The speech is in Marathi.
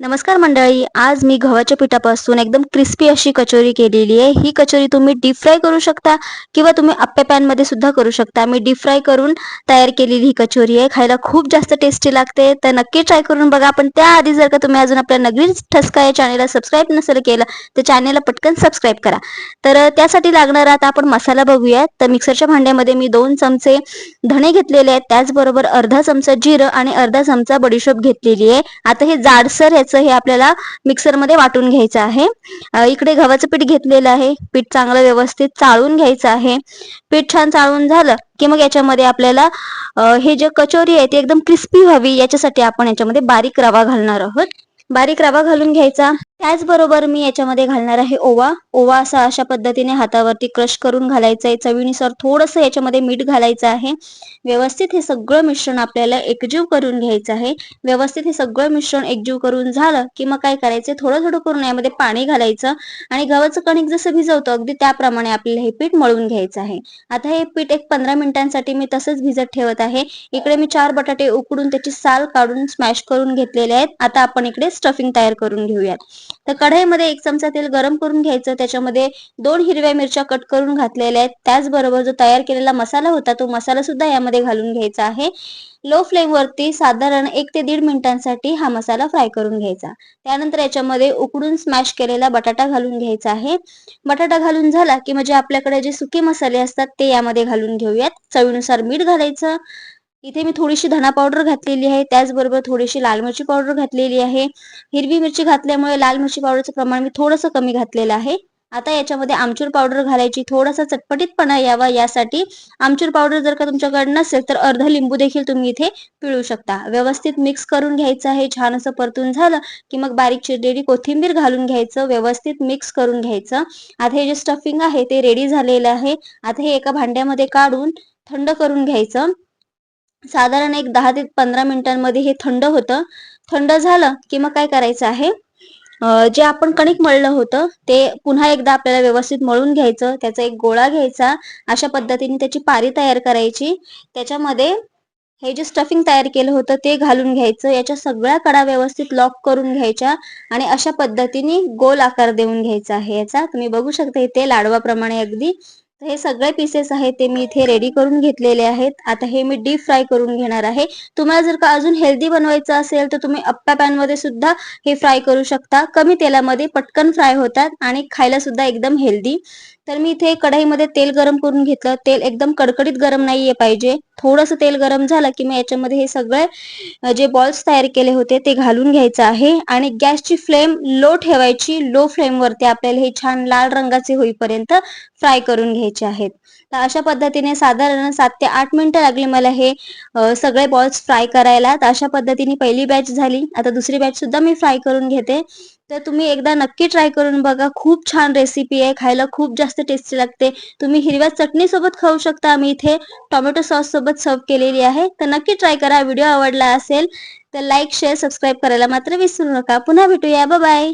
नमस्कार मंडळी आज मी गव्हाच्या पिठापासून एकदम क्रिस्पी अशी कचोरी केलेली आहे. ही कचोरी तुम्ही डीप फ्राय करू शकता किंवा तुम्ही आप्या पॅनमध्ये सुद्धा करू शकता. मी डीप फ्राय करून तयार केलेली ही कचोरी आहे. खायला खूप जास्त टेस्टी लागते. तर नक्की ट्राय करून बघा. पण त्याआधी जर का तुम्ही अजून आपल्या नगरी ठसका या चॅनेलला सबस्क्राईब नसेल केलं तर चॅनेलला पटकन सबस्क्राईब करा. तर त्यासाठी लागणार आता आपण मसाला बघूया. तर मिक्सरच्या भांड्यामध्ये मी दोन चमचे धणे घेतलेले आहेत. त्याचबरोबर अर्धा चमचा जिरं आणि अर्धा चमचा बडीशोप घेतलेली आहे. आता हे जाडसर घ्यायचं हे आपल्याला मिक्सरमध्ये वाटून घ्यायचं आहे. इकडे गव्हाचं पीठ घेतलेलं आहे. पीठ चांगलं व्यवस्थित चाळून घ्यायचं आहे. पीठ छान चाळून झालं की मग याच्यामध्ये आपल्याला हे जे कचोरी आहे ती एकदम क्रिस्पी व्हावी. याच्यासाठी आपण याच्यामध्ये बारीक रवा घालणार आहोत. बारीक रवा घालून घ्यायचा. त्याचबरोबर मी याच्यामध्ये घालणार आहे ओवा. ओवा असा अशा पद्धतीने हातावरती क्रश करून घालायचं आहे. चवीनुसार थोडंसं याच्यामध्ये मीठ घालायचं आहे. व्यवस्थित हे सगळं मिश्रण आपल्याला एकजीव करून घ्यायचं आहे. व्यवस्थित हे सगळं मिश्रण एकजीव करून झालं की मग काय करायचं? थोडं थोडं करून यामध्ये पाणी घालायचं आणि गव्हाचं कणिक जसं भिजवतं अगदी त्याप्रमाणे आपल्याला हे पीठ मळून घ्यायचं आहे. आता हे पीठ एक पंधरा मिनिटांसाठी मी तसंच भिजत ठेवत आहे. इकडे मी चार बटाटे उकडून त्याची साल काढून स्मॅश करून घेतलेले आहेत. आता आपण इकडे स्टफिंग तयार करून घेऊयात. तर कढईमध्ये एक चमचा तेल गरम करून घ्यायचं. त्याच्यामध्ये दोन हिरव्या मिरच्या कट करून घातलेल्या आहेत. त्याचबरोबर जो तयार केलेला मसाला होता तो मसाला सुद्धा यामध्ये घालून घ्यायचा आहे. लो फ्लेमवरती साधारण एक ते दीड मिनिटांसाठी हा मसाला फ्राय करून घ्यायचा. त्यानंतर याच्यामध्ये उकडून स्मॅश केलेला बटाटा घालून घ्यायचा आहे. बटाटा घालून झाला की म्हणजे आपल्याकडे जे सुके मसाले असतात ते यामध्ये घालून घेऊयात. चवीनुसार मीठ घालायचं. इथे मी थोडीशी धना पावडर घातलेली आहे. त्याचबरोबर थोडीशी लाल मिरची पावडर घातलेली आहे. हिरवी मिरची घातल्यामुळे लाल मिरची पावडरचं प्रमाण मी थोडंसं कमी घातलेलं आहे. आता याच्यामध्ये आमचूर पावडर घालायची. थोडासा चटपटीतपणा यावा यासाठी आमचूर पावडर जर का तुमच्याकडे नसेल तर अर्ध लिंबू देखील तुम्ही इथे पिळू शकता. व्यवस्थित मिक्स करून घ्यायचं आहे. छान असं परतून झालं की मग बारीक चिरलेली कोथिंबीर घालून घ्यायचं. व्यवस्थित मिक्स करून घ्यायचं. आता हे जे स्टफिंग आहे ते रेडी झालेलं आहे. आता हे एका भांड्यामध्ये काढून थंड करून घ्यायचं. साधारण एक दहा ते पंधरा मिनिटांमध्ये हे थंड होतं. थंड झालं की मग काय करायचं आहे? जे आपण कणिक मळलं होतं ते पुन्हा एकदा आपल्याला व्यवस्थित मळून घ्यायचं त्याचा एक गोळा घ्यायचा. अशा पद्धतीने त्याची पारी तयार करायची. त्याच्यामध्ये हे जे स्टफिंग तयार केलं होतं ते घालून घ्यायचं. याच्या सगळ्या कडा व्यवस्थित लॉक करून घ्यायच्या आणि अशा पद्धतीने गोल आकार देऊन घ्यायचा आहे याचा. तुम्ही बघू शकता इथे लाडवाप्रमाणे अगदी हे सगळे पीसेस आहेत ते मी इथे रेडी करून घेतलेले आहेत. आता हे मी डीप फ्राय करून घेणार आहे. तुम्हाला जर का अजून हेल्दी बनवायचं असेल तर तुम्ही अप्पा पॅनमध्ये सुद्धा हे फ्राय करू शकता. कमी तेलामध्ये पटकन फ्राय होतात आणि खायला सुद्धा एकदम हेल्दी तर मी इथे कढाईमध्ये तेल गरम करून घेतलं. तेल एकदम कडकडीत गरम नाहीये पाहिजे. थोडस तेल गरम झालं की मी याच्यामध्ये हे सगळे जे बॉल्स तयार केले होते ते घालून घ्यायचं आहे. आणि गॅसची फ्लेम लो ठेवायची. लो फ्लेमवरती आपल्याला हे छान लाल रंगाचे होईपर्यंत फ्राय करून घ्यायचे आहेत. तर अशा पद्धतीने साधारण सात ते आठ मिनिटं लागली मला हे सगळे बॉल्स फ्राय करायला. तर अशा पद्धतीने पहिली बॅच झाली. आता दुसरी बॅच सुद्धा मी फ्राय करून घेते. तर तुम्ही एकदा नक्की ट्राय करून बघा. खूप छान रेसिपी आहे. खायला खूप जास्त टेस्टी लागते. तुम्ही हिरव्या चटणी सोबत खाऊ शकता. आम्ही इथे टोमॅटो सॉस सोबत सर्व केलेली आहे. तर नक्की ट्राय करा. व्हिडिओ आवडला असेल तर लाईक शेअर सबस्क्राईब करायला मात्र विसरू नका. पुन्हा भेटूया. बाय